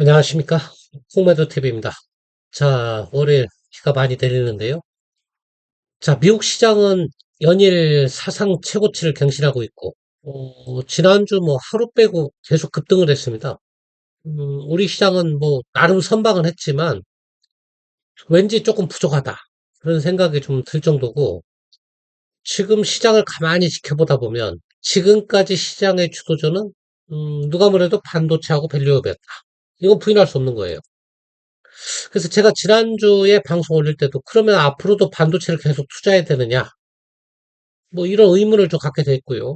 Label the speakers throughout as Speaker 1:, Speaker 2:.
Speaker 1: 안녕하십니까. 홍매도 TV입니다. 자, 월요일 비가 많이 내리는데요. 자, 미국 시장은 연일 사상 최고치를 경신하고 있고, 어, 지난주 뭐 하루 빼고 계속 급등을 했습니다. 음, 우리 시장은 뭐 나름 선방은 했지만 왠지 조금 부족하다. 그런 생각이 좀 들 정도고, 지금 시장을 가만히 지켜보다 보면 지금까지 시장의 주도주는 음, 누가 뭐래도 반도체하고 밸류업이었다. 이건 부인할 수 없는 거예요. 그래서 제가 지난주에 방송 올릴 때도 그러면 앞으로도 반도체를 계속 투자해야 되느냐? 뭐 이런 의문을 좀 갖게 됐고요.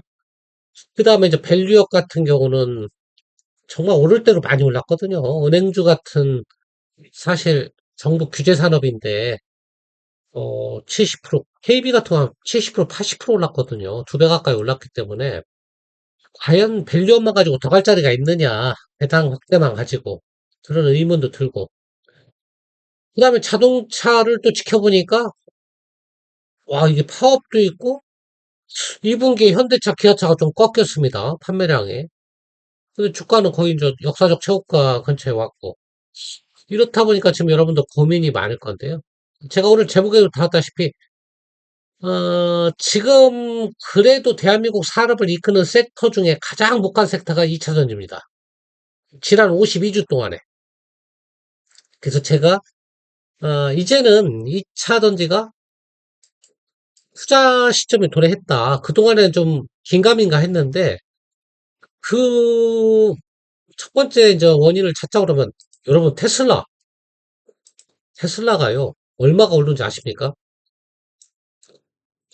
Speaker 1: 그 다음에 이제 밸류업 같은 경우는 정말 오를 대로 많이 올랐거든요. 은행주 같은 사실 정부 규제 산업인데 어 70%, KB 같은 거 70%, 80% 올랐거든요. 두 배 가까이 올랐기 때문에 과연 밸류업만 가지고 더 갈 자리가 있느냐? 배당 확대만 가지고 그런 의문도 들고 그 다음에 자동차를 또 지켜보니까 와 이게 파업도 있고 2분기에 현대차, 기아차가 좀 꺾였습니다. 판매량에. 근데 주가는 거의 이제 역사적 최고가 근처에 왔고. 이렇다 보니까 지금 여러분들 고민이 많을 건데요. 제가 오늘 제목에도 다았다시피 어, 지금 그래도 대한민국 산업을 이끄는 섹터 중에 가장 못간 섹터가 2차 전지입니다. 지난 52주 동안에. 그래서 제가 어, 이제는 2차 전지가 투자 시점이 도래했다. 그동안에는 좀 긴가민가 했는데, 그, 첫 번째 이제 원인을 찾자 그러면, 여러분, 테슬라. 테슬라가요, 얼마가 오르는지 아십니까?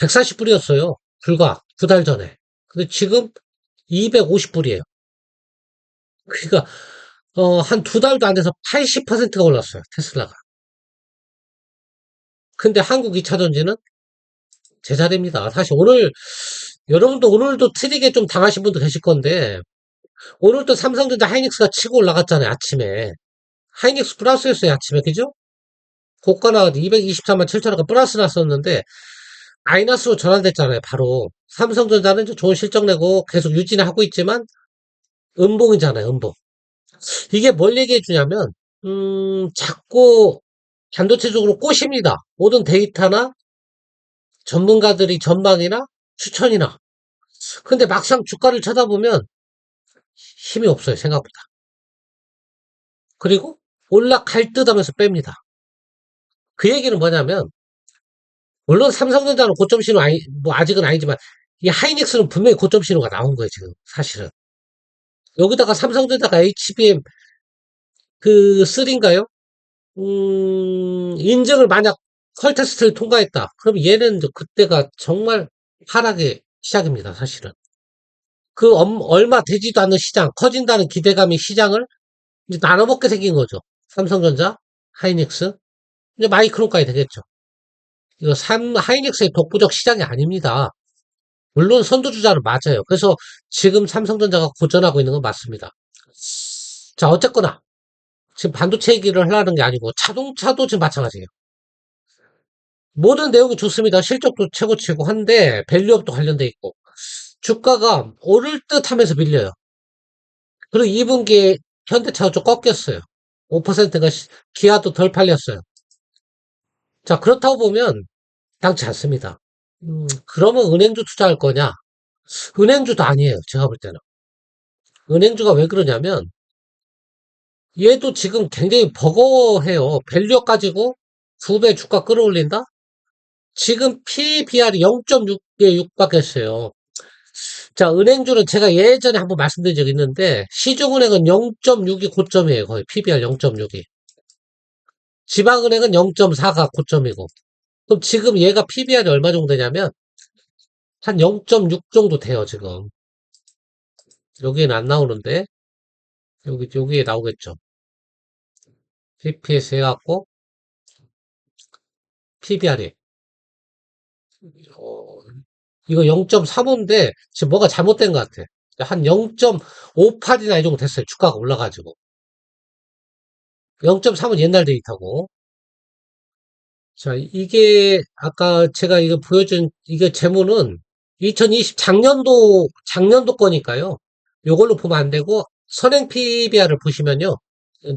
Speaker 1: 140불이었어요. 불과 두 달 전에. 근데 지금 250불이에요. 그러니까, 어, 한 두 달도 안 돼서 80%가 올랐어요. 테슬라가. 근데 한국 2차전지는 제자리입니다. 사실 오늘 여러분도 오늘도 트릭에 좀 당하신 분도 계실 건데 오늘도 삼성전자 하이닉스가 치고 올라갔잖아요. 아침에 하이닉스 플러스였어요. 아침에 그죠? 고가 나가도 224만 7천원가 플러스 났었는데 마이너스로 전환됐잖아요. 바로 삼성전자는 좋은 실적 내고 계속 유지는 하고 있지만 음봉이잖아요. 음봉. 이게 뭘 얘기해 주냐면 음, 자꾸 반도체적으로 꼬십니다. 모든 데이터나 전문가들이 전망이나 추천이나. 근데 막상 주가를 쳐다보면 힘이 없어요, 생각보다. 그리고 올라갈 듯 하면서 뺍니다. 그 얘기는 뭐냐면, 물론 삼성전자는 고점 신호 아니, 뭐 아직은 아니지만, 이 하이닉스는 분명히 고점 신호가 나온 거예요, 지금, 사실은. 여기다가 삼성전자가 HBM 그 3인가요? 음, 인증을 만약 컬 테스트를 통과했다. 그럼 얘는 그때가 정말 하락의 시작입니다, 사실은. 그 얼마 되지도 않는 시장, 커진다는 기대감이 시장을 이제 나눠먹게 생긴 거죠. 삼성전자, 하이닉스, 이제 마이크론까지 되겠죠. 삼, 하이닉스의 독보적 시장이 아닙니다. 물론 선두주자는 맞아요. 그래서 지금 삼성전자가 고전하고 있는 건 맞습니다. 자, 어쨌거나, 지금 반도체 얘기를 하려는 게 아니고, 자동차도 지금 마찬가지예요. 모든 내용이 좋습니다. 실적도 최고치고 한데 밸류업도 관련돼 있고 주가가 오를 듯 하면서 밀려요. 그리고 2분기에 현대차가 좀 꺾였어요. 5%가 기아도 덜 팔렸어요. 자 그렇다고 보면 당치 않습니다. 음, 그러면 은행주 투자할 거냐? 은행주도 아니에요. 제가 볼 때는. 은행주가 왜 그러냐면 얘도 지금 굉장히 버거해요. 밸류업 가지고 두 배 주가 끌어올린다? 지금 PBR이 0.6에 육박했어요. 자, 은행주는 제가 예전에 한번 말씀드린 적이 있는데, 시중은행은 0.6이 고점이에요. 거의 PBR 0.6이. 지방은행은 0.4가 고점이고. 그럼 지금 얘가 PBR이 얼마 정도 되냐면, 한 0.6 정도 돼요, 지금. 여기는 안 나오는데, 여기, 여기에 나오겠죠. PPS 해 갖고, PBR이. 어, 이거 0.35인데 지금 뭐가 잘못된 것 같아. 한 0.58이나 이 정도 됐어요. 주가가 올라가지고. 0.3은 옛날 데이터고. 자, 이게 아까 제가 이거 보여준 이게 재무는 2020 작년도 작년도 거니까요. 요걸로 보면 안 되고 선행 PBR을 보시면요.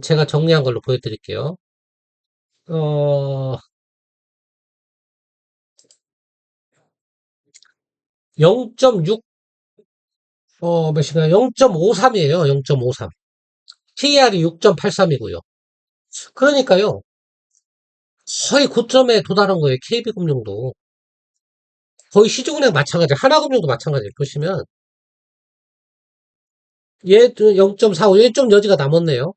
Speaker 1: 제가 정리한 걸로 보여드릴게요. 어, 0.6, 어, 몇이냐, 0.53이에요. 0.53. TER이 6.83이고요. 그러니까요, 거의 고점에 도달한 거예요. KB금융도. 거의 시중은행 마찬가지, 하나금융도 마찬가지예요. 보시면, 얘도 0.45, 얘좀 여지가 남았네요.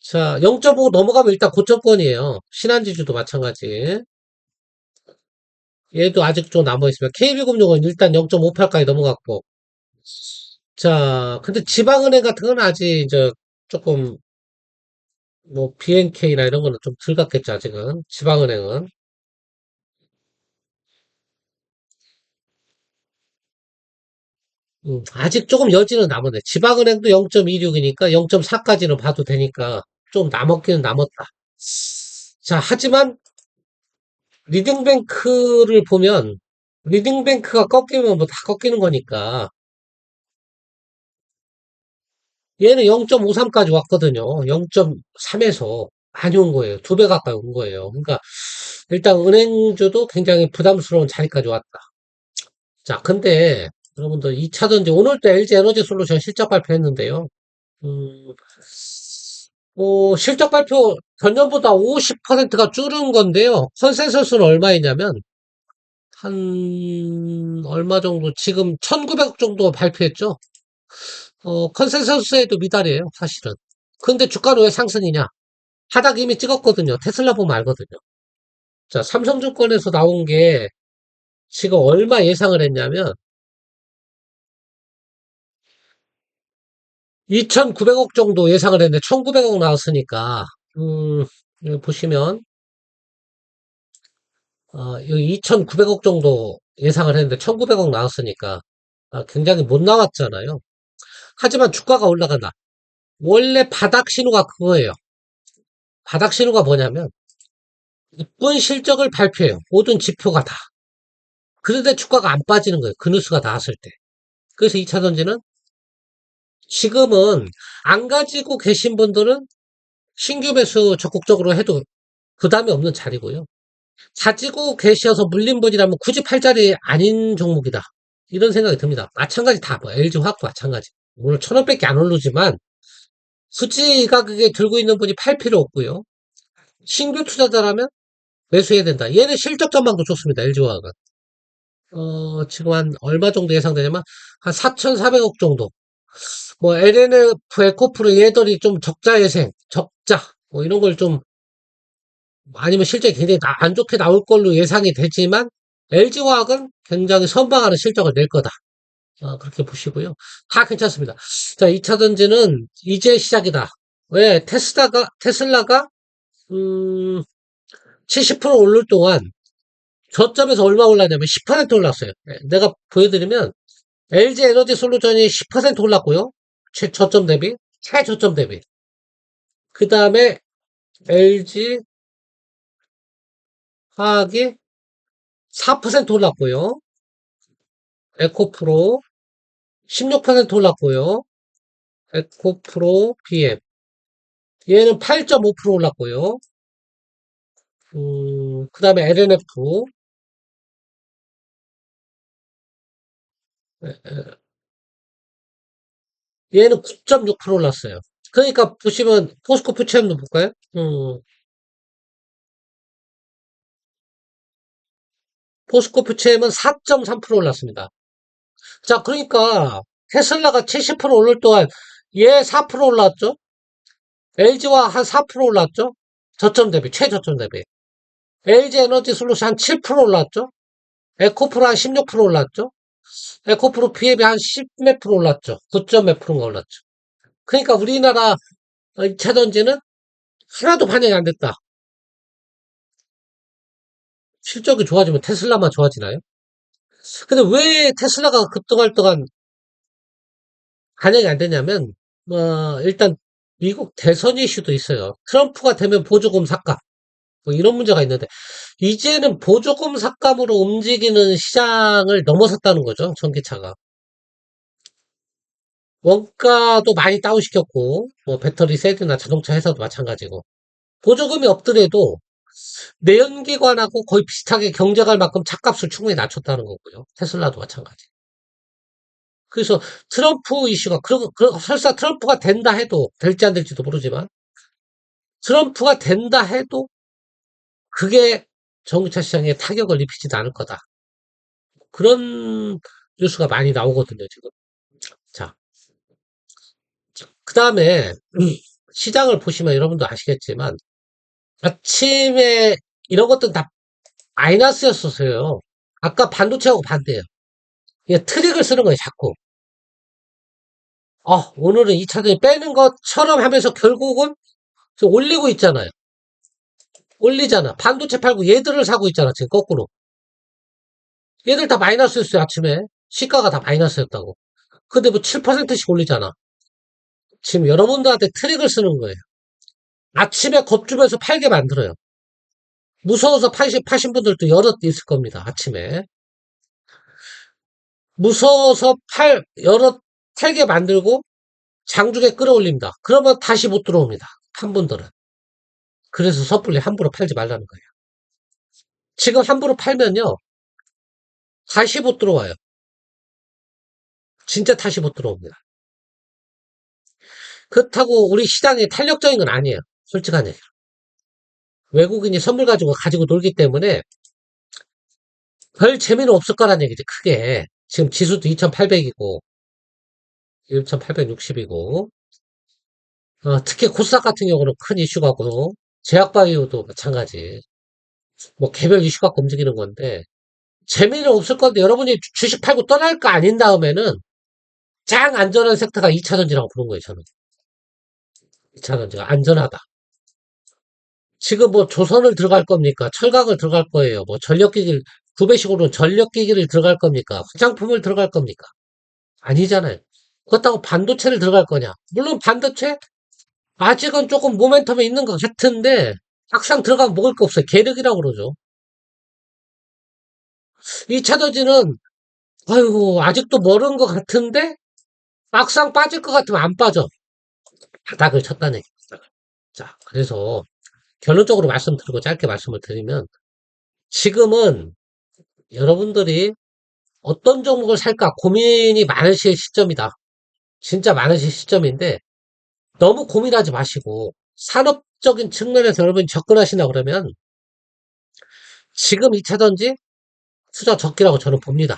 Speaker 1: 자, 0.5 넘어가면 일단 고점권이에요. 신한지주도 마찬가지. 얘도 아직 좀 남아있으면 KB금융은 일단 0.58까지 넘어갔고. 자, 근데 지방은행 같은 건 아직 저 조금 뭐 BNK나 이런 거는 좀 덜 갔겠죠, 아직은. 지방은행은. 음, 아직 조금 여지는 남았네. 지방은행도 0.26이니까 0.4까지는 봐도 되니까 좀 남았기는 남았다. 자, 하지만 리딩뱅크를 보면 리딩뱅크가 꺾이면 뭐 다 꺾이는 거니까 얘는 0.53까지 왔거든요. 0.3에서 많이 온 거예요. 두 배 가까이 온 거예요. 그러니까 일단 은행주도 굉장히 부담스러운 자리까지 왔다. 자, 근데 여러분들 2차전지 오늘 또 LG 에너지 솔루션 실적 발표했는데요. 음, 어, 실적 발표 전년보다 50%가 줄은 건데요. 컨센서스는 얼마이냐면 한 얼마 정도 지금 1900억 정도 발표했죠. 어, 컨센서스에도 미달이에요, 사실은. 근데 주가는 왜 상승이냐? 바닥 이미 찍었거든요. 테슬라 보면 알거든요. 자, 삼성증권에서 나온 게 지금 얼마 예상을 했냐면 2,900억 정도 예상을 했는데 1,900억 나왔으니까 음, 여기 보시면 어, 여기 2,900억 정도 예상을 했는데 1,900억 나왔으니까 아, 굉장히 못 나왔잖아요. 하지만 주가가 올라간다. 원래 바닥 신호가 그거예요. 바닥 신호가 뭐냐면 이쁜 실적을 발표해요. 모든 지표가 다. 그런데 주가가 안 빠지는 거예요. 그 뉴스가 나왔을 때. 그래서 2차 전지는 지금은 안 가지고 계신 분들은 신규 매수 적극적으로 해도 부담이 없는 자리고요. 가지고 계셔서 물린 분이라면 굳이 팔 자리 아닌 종목이다. 이런 생각이 듭니다. 마찬가지 다, 뭐, LG화학도 마찬가지. 물론 천 원밖에 안 오르지만, 이 가격에 들고 있는 분이 팔 필요 없고요. 신규 투자자라면 매수해야 된다. 얘는 실적 전망도 좋습니다. LG화학은. 어, 지금 한 얼마 정도 예상되냐면, 한 4,400억 정도. 뭐, LNF, 에코프로 얘들이 좀 적자 예생, 적자, 뭐 이런 걸 좀, 아니면 실적이 굉장히 나- 안 좋게 나올 걸로 예상이 되지만, LG화학은 굉장히 선방하는 실적을 낼 거다. 어, 그렇게 보시고요. 다 괜찮습니다. 자, 2차 전지는 이제 시작이다. 왜? 테스라가, 테슬라가, 음, 70% 오를 동안 저점에서 얼마 올랐냐면 10% 올랐어요. 네, 내가 보여드리면 LG 에너지 솔루션이 10% 올랐고요. 최 저점 대비, 최저점 대비. 그 다음에 LG 화학이 4% 올랐고요. 에코프로 16% 올랐고요. 에코프로 BM 얘는 8.5% 올랐고요. 음, 그 다음에 LNF 얘는 9.6% 올랐어요. 그러니까 보시면 포스코 퓨처엠도 볼까요? 음, 포스코 퓨처엠은 4.3% 올랐습니다. 자, 그러니까 테슬라가 70% 오를 동안 얘 4% 올랐죠? LG와 한 4% 올랐죠? 저점 대비, 최저점 대비. LG 에너지 솔루션 한7% 올랐죠? 에코프로 한 16% 올랐죠? 에코프로 비앱이 한 10몇 프로 올랐죠? 9점 몇 프로인가 올랐죠? 그러니까 우리나라 차전지는 하나도 반영이 안 됐다. 실적이 좋아지면 테슬라만 좋아지나요? 근데 왜 테슬라가 급등할 동안 반영이 안 되냐면, 어, 일단 미국 대선 이슈도 있어요. 트럼프가 되면 보조금 삭감. 뭐 이런 문제가 있는데, 이제는 보조금 삭감으로 움직이는 시장을 넘어섰다는 거죠, 전기차가. 원가도 많이 다운시켰고, 뭐 배터리 세대나 자동차 회사도 마찬가지고, 보조금이 없더라도 내연기관하고 거의 비슷하게 경쟁할 만큼 차값을 충분히 낮췄다는 거고요. 테슬라도 마찬가지. 그래서 트럼프 이슈가, 그리고, 그, 설사 트럼프가 된다 해도, 될지 안 될지도 모르지만, 트럼프가 된다 해도, 그게 전기차 시장에 타격을 입히지도 않을 거다. 그런 뉴스가 많이 나오거든요, 지금. 자, 그 다음에, 시장을 보시면 여러분도 아시겠지만, 아침에 이런 것들은 다 마이너스였었어요. 아까 반도체하고 반대예요. 이게 트릭을 쓰는 거예요, 자꾸. 어, 오늘은 2차전이 빼는 것처럼 하면서 결국은 올리고 있잖아요. 올리잖아. 반도체 팔고 얘들을 사고 있잖아, 지금 거꾸로. 얘들 다 마이너스였어요, 아침에. 시가가 다 마이너스였다고. 근데 뭐 7%씩 올리잖아. 지금 여러분들한테 트릭을 쓰는 거예요. 아침에 겁주면서 팔게 만들어요. 무서워서 파신, 파신 분들도 여럿 있을 겁니다, 아침에. 무서워서 팔, 여럿 팔게 만들고 장중에 끌어올립니다. 그러면 다시 못 들어옵니다. 한 분들은. 그래서 섣불리 함부로 팔지 말라는 거예요. 지금 함부로 팔면요. 다시 못 들어와요. 진짜 다시 못 들어옵니다. 그렇다고 우리 시장이 탄력적인 건 아니에요. 솔직한 얘기로. 외국인이 선물 가지고 가지고 놀기 때문에 별 재미는 없을 거란 얘기지, 크게. 지금 지수도 2800이고, 2860이고, 어, 특히 코스닥 같은 경우는 큰 이슈 같고, 제약바이오도 마찬가지. 뭐 개별 이슈 갖고 움직이는 건데, 재미는 없을 건데, 여러분이 주식 팔고 떠날 거 아닌 다음에는, 짱 안전한 섹터가 2차전지라고 부른 거예요, 저는. 2차전지가 안전하다. 지금 뭐 조선을 들어갈 겁니까? 철강을 들어갈 거예요. 뭐 전력기기를, 구배식으로 전력기기를 들어갈 겁니까? 화장품을 들어갈 겁니까? 아니잖아요. 그렇다고 반도체를 들어갈 거냐? 물론 반도체? 아직은 조금 모멘텀이 있는 것 같은데, 막상 들어가면 먹을 거 없어요. 계력이라고 그러죠. 2차전지는, 아이고, 아직도 멀은 것 같은데, 막상 빠질 것 같으면 안 빠져. 바닥을 얘기입니다. 자, 그래서 결론적으로 말씀드리고 짧게 말씀을 드리면 지금은 여러분들이 어떤 종목을 살까 고민이 많으실 시점이다. 진짜 많으실 시점인데 너무 고민하지 마시고 산업적인 측면에서 여러분이 접근하시나 그러면 지금 2차전지 투자 적기라고 저는 봅니다.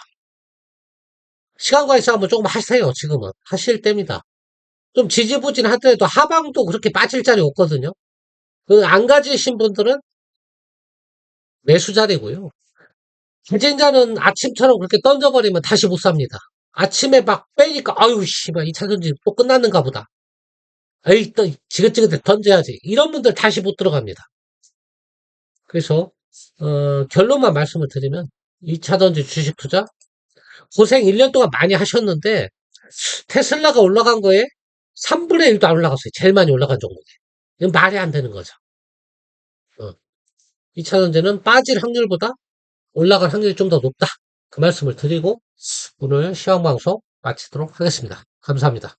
Speaker 1: 시간과 있으면 조금 하세요. 지금은 하실 때입니다. 좀 지지부진 하더라도 하방도 그렇게 빠질 자리 없거든요. 그 안 가지신 분들은 매수 자리고요. 가진자는 아침처럼 그렇게 던져버리면 다시 못 삽니다. 아침에 막 빼니까 아유 씨발 2차전지 또 끝났는가 보다. 에이 또 지긋지긋해 던져야지. 이런 분들 다시 못 들어갑니다. 그래서 어, 결론만 말씀을 드리면 2차전지 주식 투자 고생 1년 동안 많이 하셨는데 테슬라가 올라간 거에 3분의 1도 안 올라갔어요. 제일 많이 올라간 종목이. 이건 말이 안 되는 거죠. 어. 2차 전지는 빠질 확률보다 올라갈 확률이 좀 더 높다. 그 말씀을 드리고 오늘 시황방송 마치도록 하겠습니다. 감사합니다.